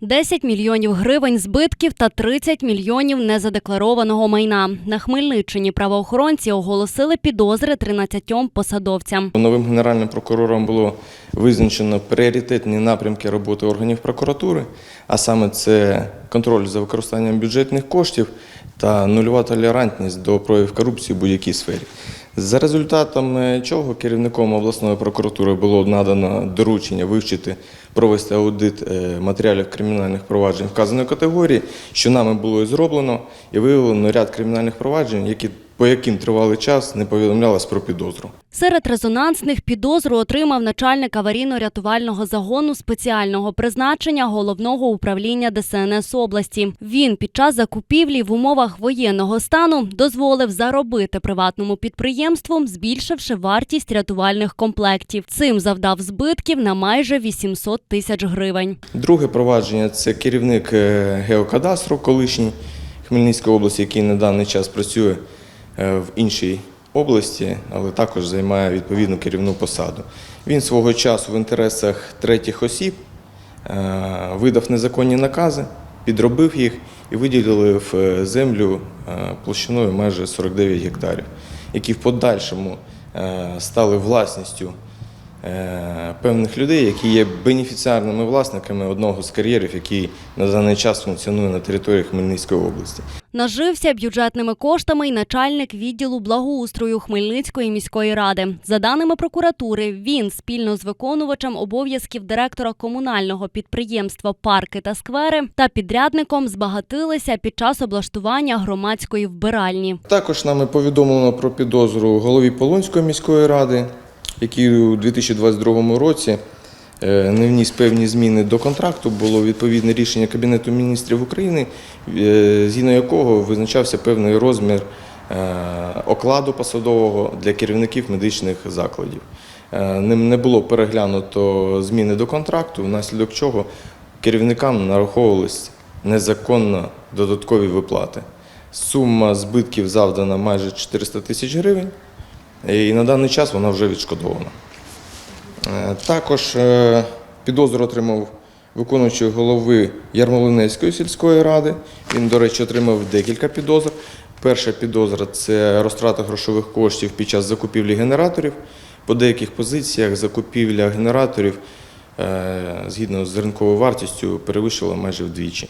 10 мільйонів гривень збитків та 30 мільйонів незадекларованого майна. На Хмельниччині правоохоронці оголосили підозри 13 посадовцям. Новим генеральним прокурором було визначено пріоритетні напрямки роботи органів прокуратури, а саме це контроль за використанням бюджетних коштів та нульова толерантність до проявів корупції в будь-якій сфері. За результатами чого керівником обласної прокуратури було надано доручення вивчити, провести аудит е, матеріалів кримінальних проваджень вказаної категорії, що нами було і зроблено, і виявлено ряд кримінальних проваджень, які по яким тривалий час не повідомлялось про підозру. Серед резонансних підозру отримав начальник аварійно-рятувального загону спеціального призначення головного управління ДСНС області. Він під час закупівлі в умовах воєнного стану дозволив заробити приватному підприємству, збільшивши вартість рятувальних комплектів. Цим завдав збитків на майже 800 тисяч гривень. Друге провадження це керівник е, геокадастру колишній Хмельницької області, який на даний час працює в іншій області, але також займає відповідну керівну посаду. Він свого часу в інтересах третіх осіб е, видав незаконні накази, підробив їх і виділив е, землю е, площиною майже 49 гектарів, які в подальшому е, стали власністю е, певних людей, які є бенефіціарними власниками одного з кар'єрів, який на даний час функціонує на території Хмельницької області. Нажився бюджетними коштами й начальник відділу благоустрою Хмельницької міської ради. За даними прокуратури, він спільно з виконувачем обов'язків директора комунального підприємства Парки та сквери та підрядником збагатилися під час облаштування громадської вбиральні. Також нами повідомлено про підозру голові Полонської міської ради, який у 2022 році е, не вніс певні зміни до контракту. Було відповідне рішення Кабінету міністрів України, е, згідно якого визначався певний розмір е, окладу посадового для керівників медичних закладів. Ним не було переглянуто зміни до контракту, внаслідок чого керівникам нараховувались незаконно додаткові виплати. Сума збитків завдана майже 400 тисяч гривень, і на даний час вона вже відшкодована. Е, Також е, підозру отримав виконуючий голови Ярмолинецької сільської ради. Він, до речі, отримав декілька підозр. Перша підозра це розтрата грошових коштів під час закупівлі генераторів. По деяких позиціях закупівля генераторів е, згідно з ринковою вартістю перевищила майже вдвічі.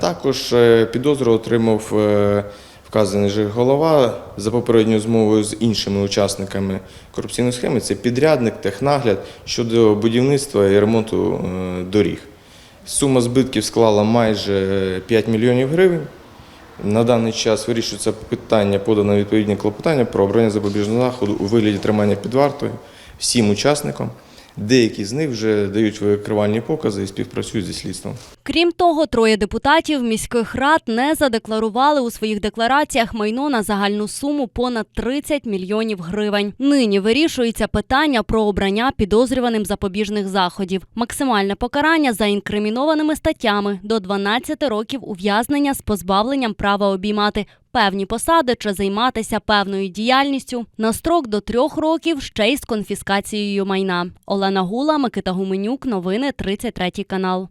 Також підозру отримав вказаний же голова за попередньою змовою з іншими учасниками корупційної схеми. Це підрядник, технагляд щодо будівництва і ремонту е, доріг. Сума збитків склала майже 5 мільйонів гривень. На даний час вирішується питання, подано відповідні клопотання про обрання запобіжного заходу у вигляді тримання під вартою всім учасникам. Деякі з них вже дають викривальні покази і співпрацюють зі слідством. Крім того, троє депутатів міських рад не задекларували у своїх деклараціях майно на загальну суму понад 30 мільйонів гривень. Нині вирішується питання про обрання підозрюваним запобіжних заходів. Максимальне покарання за інкримінованими статтями до 12 років ув'язнення з позбавленням права обіймати певні посади чи займатися певною діяльністю на строк до трьох років ще й з конфіскацією майна. Олена Гула, Микита Гуменюк. Новини 33 канал.